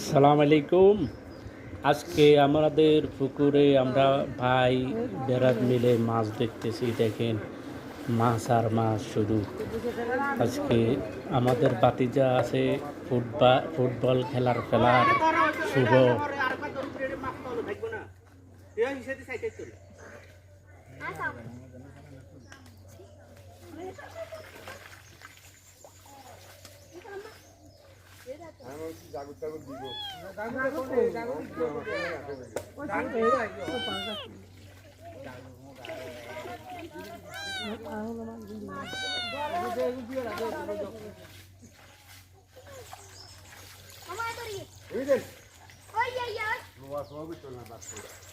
সালাম আলাইকুম। আজকে আমাদের পুকুরে আমরা ভাই বেড়াত মিলে মাছ দেখতেছি, দেখেন মাছ আর মাছ শুরু আজকে আমাদের বাতিজা আছে ফুটবল ফুটবল খেলার খেলার শুভ। আচ্ছা। জাগর টাগর দিব Oye, ya. No vas a ver, tú no vas a ver.